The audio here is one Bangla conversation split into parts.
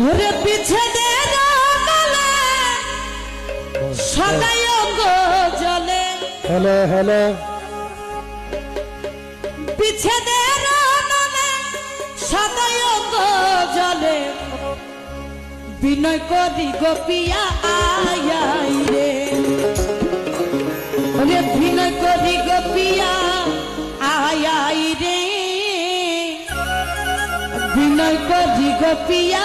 ওরে পিছে দে সদাই গো জলে। হ্যালো হ্যালো পিছে দে সদাই গো জলে। বিনয় করি গোপিয়া আই রে। ওরে বিনয় করি গোপিয়া আই রে। বিনয় করি গোপিয়া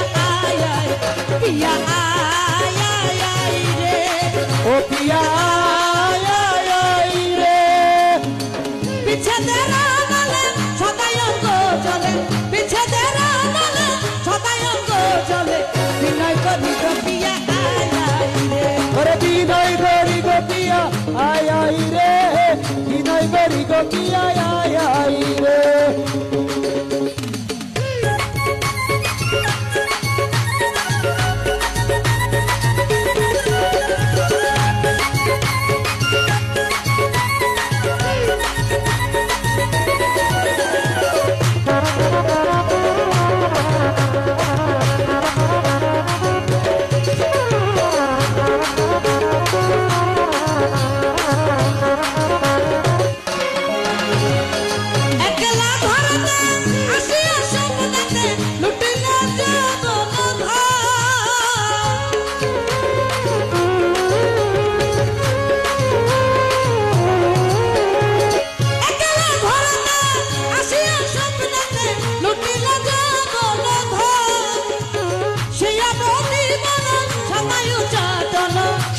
আয় আয় রে বিনয় গরি গোপিয়া আয় আয় রে।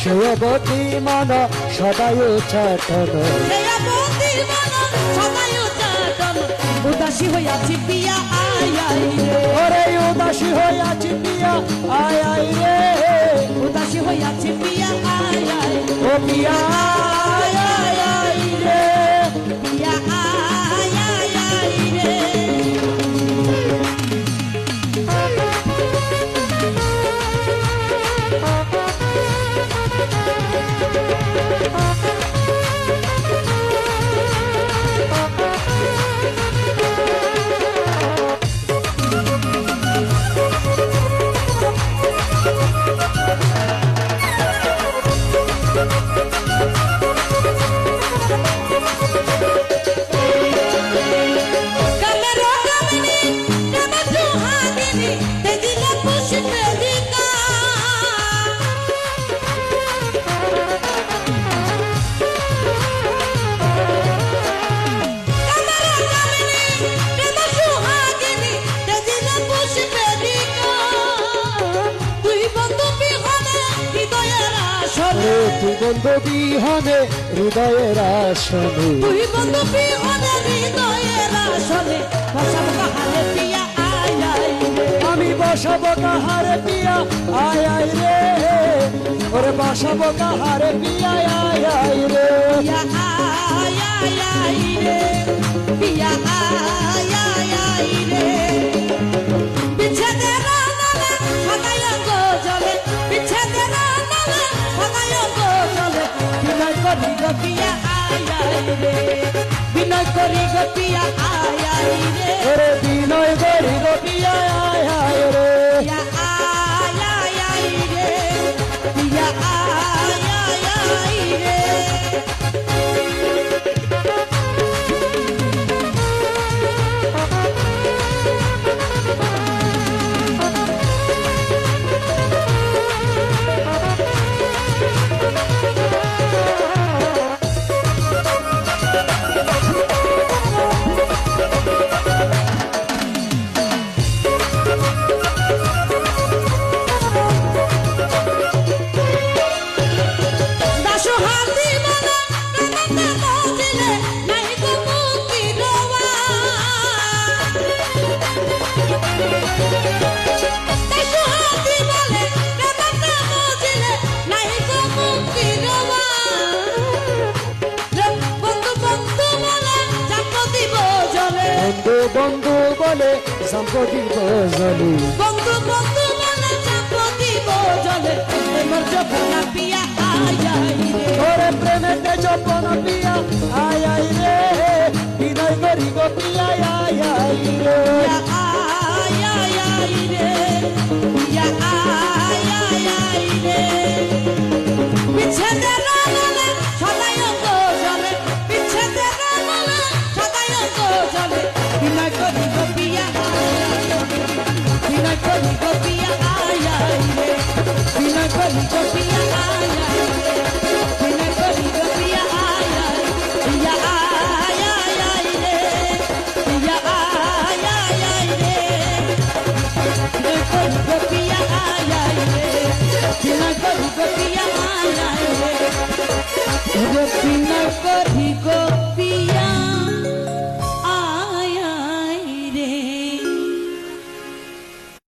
চাটন মন সদায় চাটন সেই প্রতি মন সমায়ু চাটন উদাসী হইয়াছি পিয়া আয় রে। ওরে উদাসী হইয়াছি পিয়া আয় আয় রে। উদাসী হইয়াছি পিয়া আয় আই ও পিয়া। বন্ধু বিহনে হৃদয়ের আসনে। তুই বন্ধু বিহনে হৃদয়ের আসনে। বসাব কাহারে পিয়া আই আই রে। আমি বসাবো কাহারে পিয়া আয় আয় রে। ওরে বসাবো কাহারে পিয়া আয় আয় রে। পিয়া আই আই আই রে। পিয়া করি আয় আই রে। বিনয় গরি গোপিয়া আয় আয় রে। বন্ধু বন্ধু বলে সম্পত্তি বজলে। বন্ধু বন্ধু বলে সম্পত্তি বজলে। প্রেমর যমুনা পিয়া আয় আয় রে। ওরে প্রেমেতে যপন পিয়া আয় আয় রে। বিনয় করি গো পিয়া আয় আয় রে। রে করি গো।